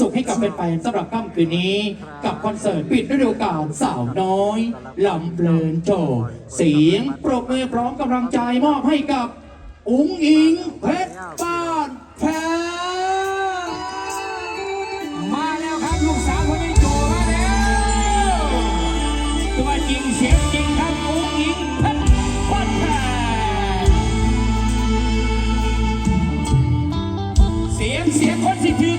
สุขให้กับแฟนๆสำหรับค่ำคืนนี้ กับคอนเสิร์ตปิดฤดูกาลสาวน้อยลำเพลินโชว์เสียงปรบมือพร้อมกำลังใจมอบให้กับ อุ๋งอิงเพชรบ้านแพงมาแล้วครับลูกสาวคนนี้โจมาแล้วตัวจริงเสียงจริงครับอุ๋งอิงเพชรบ้านแพงเสียงเสียงคนสิถือ